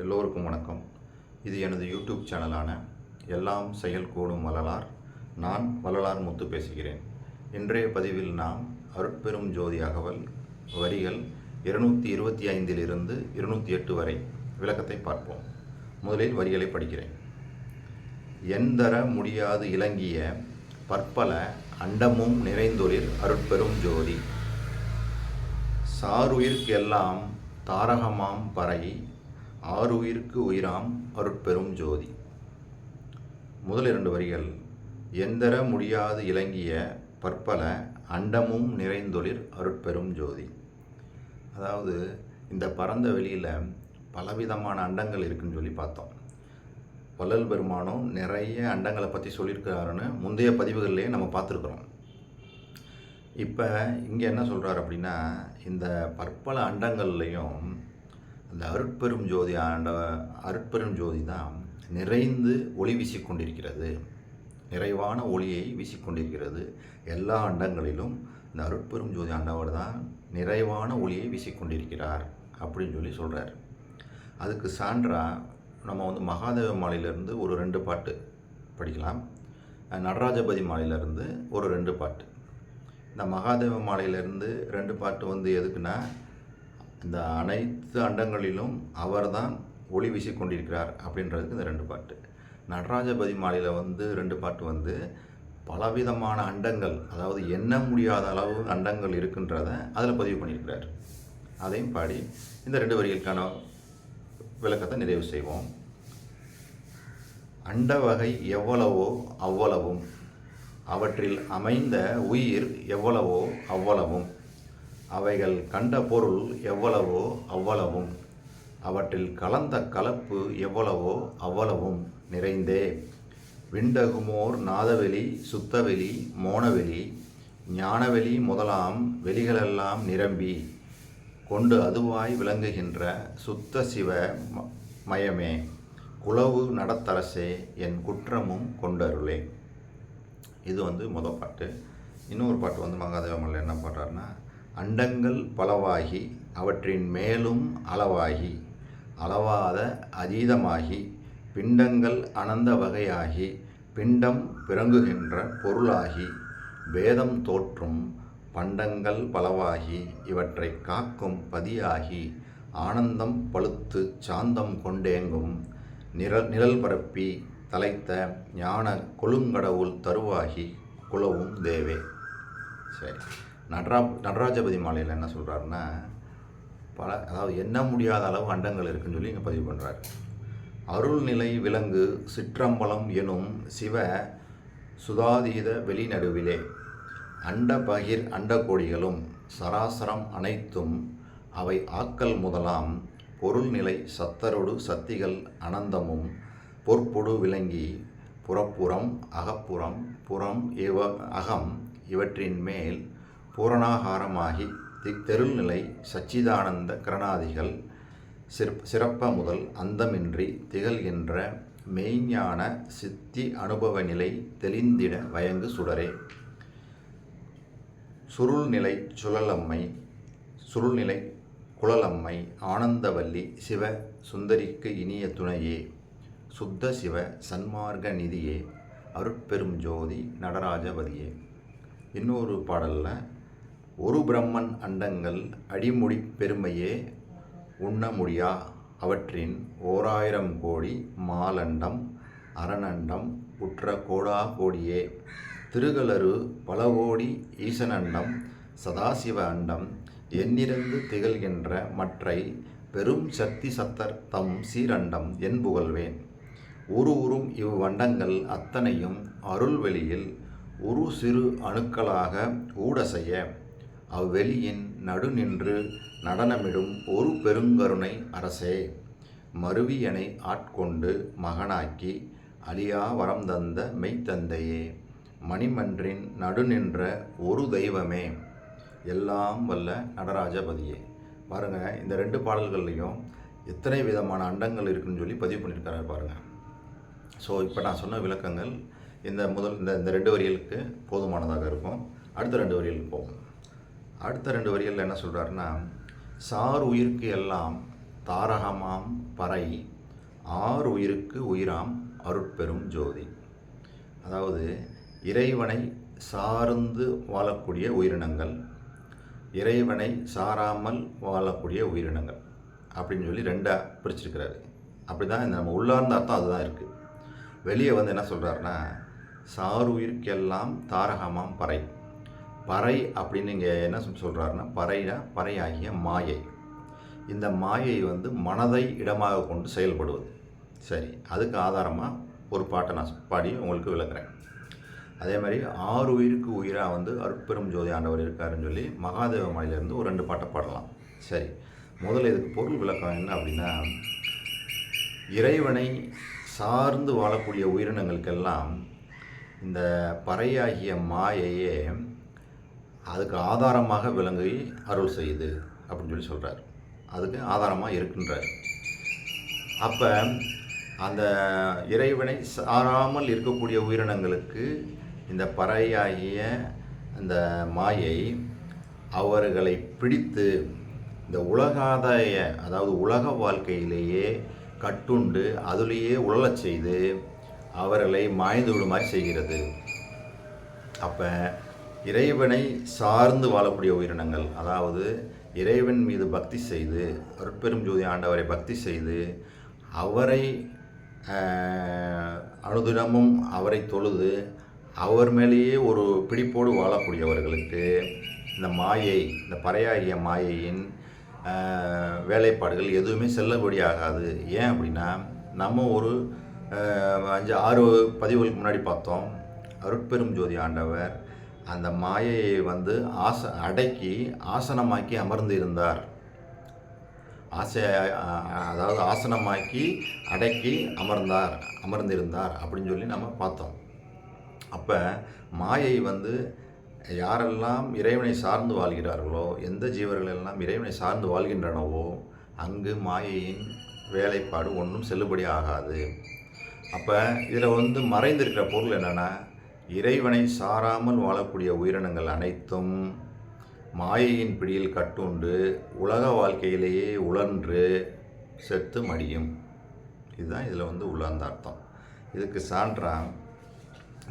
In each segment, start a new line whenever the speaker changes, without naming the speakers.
எல்லோருக்கும் வணக்கம். இது எனது யூடியூப் சேனலான எல்லாம் செயல் கூடும் வள்ளலார். நான் வள்ளலார் முத்து பேசுகிறேன். இன்றைய பதிவில் நாம் அருட்பெரும் ஜோதி அகவல் வரிகள் இருநூற்றி இருபத்தி ஐந்திலிருந்து இருநூற்றி எட்டு வரை விளக்கத்தை பார்ப்போம். முதலில் வரிகளை படிக்கிறேன். எந்தர முடியாது இலங்கிய பற்பல அண்டமும் நிறைந்தொழில் அருட்பெரும் ஜோதி. சாருயிர்க்கெல்லாம் தாரகமாம் பறை ஆறு உயிருக்கு உயிராம் அருட்பெரும் ஜோதி. முதல் இரண்டு வரிகள் எந்தர முடியாது இலங்கிய பற்பல அண்டமும் நிறைந்தொழில் அருட்பெரும் ஜோதி. அதாவது இந்த பரந்த வெளியில் பலவிதமான அண்டங்கள் இருக்குன்னு சொல்லி பார்த்தோம். வள்ளல் பெருமானும் நிறைய அண்டங்களை பற்றி சொல்லியிருக்கிறாருன்னு முந்தைய பதிவுகள்லேயே நம்ம பார்த்துருக்குறோம். இப்போ இங்கே என்ன சொல்கிறார் அப்படின்னா இந்த பற்பல அண்டங்கள்லையும் அந்த அருட்பெரும் ஜோதி ஆண்ட அருட்பெரும் ஜோதி தான் நிறைந்து ஒளி வீசிக்கொண்டிருக்கிறது. நிறைவான ஒளியை வீசிக்கொண்டிருக்கிறது. எல்லா அண்டங்களிலும் இந்த அருட்பெரும் ஜோதி ஆண்டவர் தான் நிறைவான ஒளியை வீசிக்கொண்டிருக்கிறார் அப்படின்னு சொல்லி சொல்கிறார் அதுக்கு சான்றாக நம்ம வந்து மகாதேவ மாலையிலேருந்து ஒரு ரெண்டு பாட்டு படிக்கலாம். நடராஜபதி மாலையிலேருந்து ஒரு ரெண்டு பாட்டு. இந்த மகாதேவ மாலையிலேருந்து ரெண்டு பாட்டு வந்து எதுக்குன்னா இந்த அனைத்து அண்டங்களிலும் அவர்தான் ஒளி வீசிக்கொண்டிருக்கிறார் அப்படின்றதுக்கு இந்த ரெண்டு பாட்டு. நடராஜபதி மாலையில் வந்து ரெண்டு பாட்டு வந்து பலவிதமான அண்டங்கள் அதாவது எண்ண முடியாத அளவு அண்டங்கள் இருக்குன்றத அதில் பதிவு பண்ணியிருக்கிறார். அதையும் பாடி இந்த ரெண்டு வரிகளுக்கான விளக்கத்தை நிறைவு செய்வோம். அண்ட வகை எவ்வளவோ அவ்வளவும் அவற்றில் அமைந்த உயிர் எவ்வளவோ அவ்வளவும். அவைகள் கண்ட பொருள் எவ்வளவோ அவ்வளவும் அவற்றில் கலந்த கலப்பு எவ்வளவோ அவ்வளவும் நிறைந்தே. விண்டகுமோர் நாதவெளி சுத்தவெளி மோனவெளி ஞானவெளி முதலாம் வெளிகளெல்லாம் நிரம்பி கொண்டு அதுவாய் விளங்குகின்ற சுத்த சிவ ம- மயமே குளவு நடத்தரசே என் குற்றமும் கொண்டருளே. இது வந்து முதல் பாட்டு. இன்னொரு பாட்டு வந்து மகாதேவமல்ல என்ன பாடுறாருன்னா அண்டங்கள் பலவாகி அவற்றின் மேலும் அளவாகி அளவாத அதீதமாகி பிண்டங்கள் அனந்த வகையாகி பிண்டம் பிறங்குகின்ற பொருளாகி வேதம் தோற்றும் பண்டங்கள் பலவாகி இவற்றை காக்கும் பதியாகி ஆனந்தம் பழுத்து சாந்தம் கொண்டேங்கும் நிரல் நிழல் பரப்பி தலைத்த ஞான கொழுங்கடவுள் தருவாகி குலவும் தேவே. சரி. நடரா நடராஜபதி மாலையில் என்ன சொல்கிறாருன்னா பல அதாவது எண்ண முடியாத அளவு அண்டங்கள் இருக்குன்னு சொல்லி இங்கே பதிவு பண்ணுறாரு அருள்நிலை விலங்கு சிற்றம்பலம் எனும் சிவ சுதாதீத வெளிநடுவிலே அண்ட பகிர் அண்டக்கோடிகளும் சராசரம் அனைத்தும் அவை ஆக்கல் முதலாம் பொருள்நிலை சத்தரொடு சத்திகள் அனந்தமும் பொற்பொடு விளங்கி புறப்புறம் அகப்புறம் புறம் இவ அகம் இவற்றின் மேல் பூரணாகாரமாகி தித்தெருள்நிலை சச்சிதானந்த கரணாதிகள் சிறப் சிறப்ப முதல் அந்தமின்றி திகழ்கின்ற மெய்ஞான சித்தி அனுபவ நிலை தெளிந்திட வயங்கு சுடரே. சுருள்நிலை சுழலம்மை சுருள்நிலை குழலம்மை ஆனந்தவல்லி சிவ சுந்தரிக்கு இனிய துணையே. சுத்த சிவ சன்மார்க்க நிதியே அருட்பெரும் ஜோதி நடராஜபதியே. இன்னொரு பாடலில் ஒரு பிரம்மன் அண்டங்கள் அடிமுடி பெருமையே உண்ண முடியா? அவற்றின் ஓராயிரம் கோடி மாலண்டம் அரணண்டம் உற்ற கோடா கோடியே. திருகலரு பல கோடி ஈசனண்டம் சதாசிவ அண்டம் எண்ணிறந்து திகழ்கின்ற மற்றை பெரும் சக்தி சத்தர் தம் சீரண்டம் என் புகழ்வேன். உரு உறும் இவ்வண்டங்கள் அத்தனையும் அருள்வெளியில் உரு சிறு அணுக்களாக ஊடசெய்ய அவ்வெளியின் நடுநின்று நடனமிடும் ஒரு பெருங்கருணை அரசே. மருவியனை ஆட்கொண்டு மகனாக்கி அழியா வரம் தந்த மெய்த்தந்தையே மணிமன்றின் நடுநின்ற ஒரு தெய்வமே. எல்லாம் வல்ல நடராஜபதியே. பாருங்கள் இந்த ரெண்டு பாடல்கள்லையும் எத்தனை விதமான அண்டங்கள் இருக்குன்னு சொல்லி பதிவு பண்ணியிருக்காரு பாருங்கள் ஸோ இப்போ நான் சொன்ன விளக்கங்கள் இந்த முதல் இந்த இந்த ரெண்டு வரிகளுக்கு போதுமானதாக இருக்கும். அடுத்த ரெண்டு வரிகளுக்கு போகும் அடுத்த ரெண்டு வரிகளில் என்ன சொல்கிறாருன்னா சார் உயிருக்கு எல்லாம் தாரகமாம் பறை ஆறு உயிருக்கு உயிராம் அருட்பெரும் ஜோதி. அதாவது இறைவனை சார்ந்து வாழக்கூடிய உயிரினங்கள் இறைவனை சாராமல் வாழக்கூடிய உயிரினங்கள் அப்படின்னு சொல்லி ரெண்டாக பிரிச்சிருக்கிறாரு. அப்படி தான் இந்த நம்ம உள்ளார்ந்த அர்த்தம் அதுதான் இருக்குது வெளியே வந்து என்ன சொல்கிறாருன்னா சார் உயிர்க்கெல்லாம் தாரகமாம் பறை பறை அப்படின்னு இங்கே என்ன சொல்கிறாருன்னா பறைனா பறையாகிய மாயை. இந்த மாயை வந்து மனதை இடமாக கொண்டு செயல்படுவது. சரி அதுக்கு ஆதாரமாக ஒரு பாட்டை நான் பாடி உங்களுக்கு விளக்குறேன். அதே மாதிரி ஆறு உயிருக்கு உயிராக வந்து அருட்பெரும் ஜோதி ஆண்டவர் இருக்காருன்னு சொல்லி மகாதேவ மலையிலேருந்து ஒரு ரெண்டு பாட்டை பாடலாம். சரி முதல்ல இதுக்கு பொருள் விளக்கம் என்ன அப்படின்னா இறைவனை சார்ந்து வாழக்கூடிய உயிரினங்களுக்கெல்லாம் இந்த பறையாகிய மாயையே அதுக்கு ஆதாரமாக விளங்கி அருள் செய்யுது அப்படின்னு சொல்லி சொல்கிறார் அதுக்கு ஆதாரமாக இருக்கின்றார். அப்போ அந்த இறைவனை சாராமல் இருக்கக்கூடிய உயிரினங்களுக்கு இந்த பறையாகிய அந்த மாயை அவர்களை பிடித்து இந்த உலகாதாய அதாவது உலக வாழ்க்கையிலேயே கட்டுண்டு அதுலேயே உழலச் செய்து அவர்களை மாய்ந்து விடுமாறு செய்கிறது. அப்போ இறைவனை சார்ந்து வாழக்கூடிய உயிரினங்கள் அதாவது இறைவன் மீது பக்தி செய்து அருட்பெரும் ஜோதி ஆண்டவரை பக்தி செய்து அவரை அனுதினமும் அவரை தொழுது அவர் மேலேயே ஒரு பிடிப்போடு வாழக்கூடியவர்களுக்கு இந்த மாயை இந்த பறையாகிய மாயையின் வேலைப்பாடுகள் எதுவுமே செல்லபடியாகாது. ஏன் அப்படின்னா நம்ம ஒரு அஞ்சு ஆறு பதிவுகளுக்கு முன்னாடி பார்த்தோம் அருட்பெரும் ஜோதி ஆண்டவர் அந்த மாயையை வந்து ஆச அடக்கி ஆசனமாக்கி அமர்ந்து இருந்தார் ஆசை அதாவது ஆசனமாக்கி அடக்கி அமர்ந்தார் அமர்ந்திருந்தார் அப்படின்னு சொல்லி நம்ம பார்த்தோம். அப்போ மாயை வந்து யாரெல்லாம் இறைவனை சார்ந்து வாழ்கிறார்களோ எந்த ஜீவர்கள் எல்லாம் இறைவனை சார்ந்து வாழ்கின்றனவோ அங்கு மாயையின் வேலைப்பாடு ஒன்றும் செல்லுபடி ஆகாது அப்போ இதில் வந்து மறைந்திருக்கிற பொருள் என்னென்னா இறைவனை சாராமல் வாழக்கூடிய உயிரினங்கள் அனைத்தும் மாயையின் பிடியில் கட்டுண்டு உலக வாழ்க்கையிலேயே உழன்று செத்து மடியும். இதுதான் இதில் வந்து உள்ள அந்த அர்த்தம். இதுக்கு சான்றா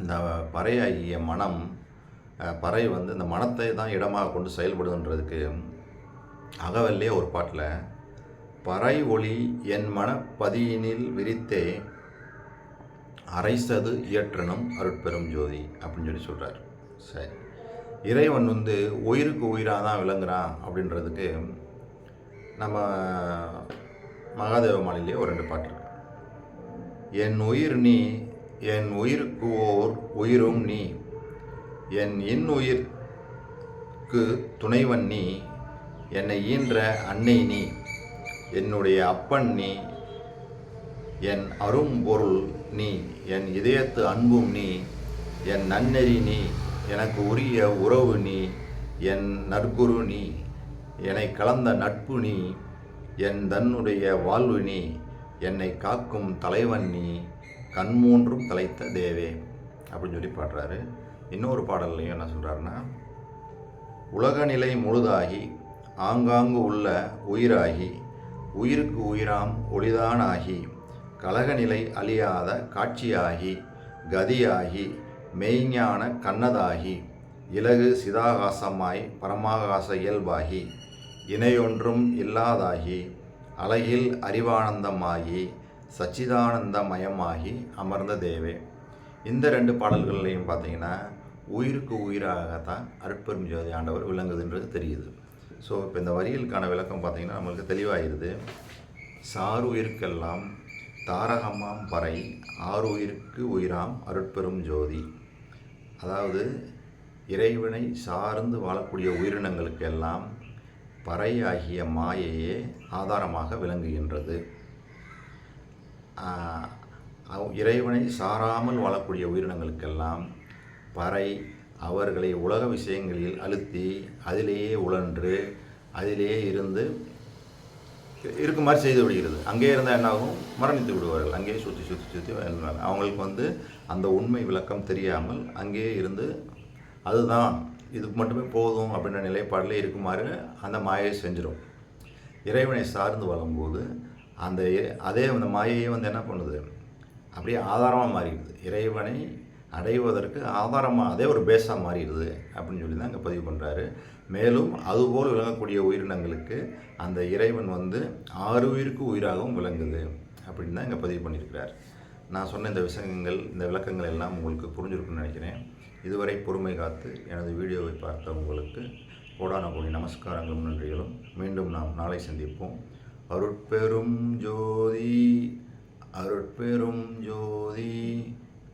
இந்த பறையாகிய மனம் பறை வந்து இந்த மனத்தை தான் இடமாக கொண்டு செயல்படுதுன்றதுக்கு அகவல்லே ஒரு பாட்டில் பறை ஒளி என் மனப்பதியினில் விரித்தே அரைசது இயற்றனும் அருட்பெரும் ஜோதி அப்படின்னு சொல்லி சொல்கிறார் சரி. இறைவன் வந்து உயிருக்கு உயிராக தான் விளங்குறான் அப்படின்றதுக்கு நம்ம மகாதேவ மாலையிலே ஒரு ரெண்டு பாட்டு இருக்கு. என் உயிர் நீ என் உயிருக்கு ஓர் உயிரும் நீ என் இன்னுயிர்க்கு துணைவன் நீ என்னை ஈன்ற அன்னை நீ என்னுடைய அப்பன் நீ என் அரும்பொருள் நீ என் இதயத்து அன்பும் நீ என் நன்னெறி நீ எனக்கு உரிய உறவு நீ என் நற்குரு நீ என்னை கலந்த நட்பு நீ என் தன்னுடைய வாழ்வு நீ என்னை காக்கும் தலைவன் நீ கண்மூன்றும் தலைத்த தேவே. அப்படின்னு சொல்லி பாடுறாரு. இன்னொரு பாடல்லையும் என்ன சொல்கிறாருன்னா உலகநிலை முழுதாகி ஆங்காங்கு உள்ள உயிராகி உயிருக்கு உயிராம் ஒளிதானாகி கலகநிலை அழியாத காட்சியாகி கதியாகி மெய்ஞான கண்ணதாகி இலகு சிதாகாசமாய் பரமாகாச இயல்பாகி இணையொன்றும் இல்லாதாகி அழகில் அறிவானந்தமாகி சச்சிதானந்தமயமாகி அமர்ந்த தேவே. இந்த ரெண்டு பாடல்கள்லையும் பார்த்தீங்கன்னா உயிருக்கு உயிராகத்தான் அருட்பெரும் ஜோதி ஆண்டவர் விளங்குதுன்றது தெரியுது. ஸோ இப்போ இந்த வரிகளுக்கான விளக்கம் பார்த்தீங்கன்னா நம்மளுக்கு தெளிவாயிருது. சாருயிர்க்கெல்லாம் தாரகமாம் பறை ஆறுயிருக்கு உயிராம் அருட்பெரும் ஜோதி. அதாவது இறைவனை சார்ந்து வாழக்கூடிய உயிரினங்களுக்கு எல்லாம் பறை ஆகிய மாயையே ஆதாரமாக விளங்குகின்றது. அவ்- இறைவனை சாராமல் வாழக்கூடிய உயிரினங்களுக்கெல்லாம் பறை அவர்களை உலக விஷயங்களில் அழுத்தி அதிலேயே உழன்று அதிலேயே இருந்து இருக்க மாதிரி செய்து விடுகிறது. அங்கேயே இருந்தால் என்ன ஆகும் மரணித்து விடுவார்கள். அங்கேயே சுற்றி சுற்றி சுற்றி அவங்களுக்கு வந்து அந்த உண்மை விளக்கம் தெரியாமல் அங்கேயே இருந்து அதுதான் இது மட்டுமே போதும் அப்படின்ற நிலைப்பாடில் இருக்குமாறு அந்த மாயை செஞ்சிடும். இறைவனை சார்ந்து வளரும்போது அந்த அதே அந்த மாயையே வந்து என்ன பண்ணுது? அப்படியே ஆதாரமாக மாறிடுது. இறைவனை அடைவதற்கு ஆதாரமாக அதே ஒரு பேஸாக மாறிடுது அப்படின்னு சொல்லி தான் இங்கே பதிவு பண்ணுறாரு மேலும் அதுபோல் விளங்கக்கூடிய உயிரினங்களுக்கு அந்த இறைவன் வந்து ஆறு உயிருக்கு உயிராகவும் விளங்குது அப்படின்னு தான் இங்கே பதிவு பண்ணியிருக்கிறார். நான் சொன்ன இந்த விஷயங்கள் இந்த விளக்கங்கள் எல்லாம் உங்களுக்கு புரிஞ்சிருக்குன்னு நினைக்கிறேன். இதுவரை பொறுமை காத்து எனது வீடியோவை பார்த்த உங்களுக்கு கோடான கோடி நமஸ்காரங்களும் நன்றிகளும். மீண்டும் நாம் நாளை சந்திப்போம். அருட்பெரும் ஜோதி அருட்பெரும் ஜோதி.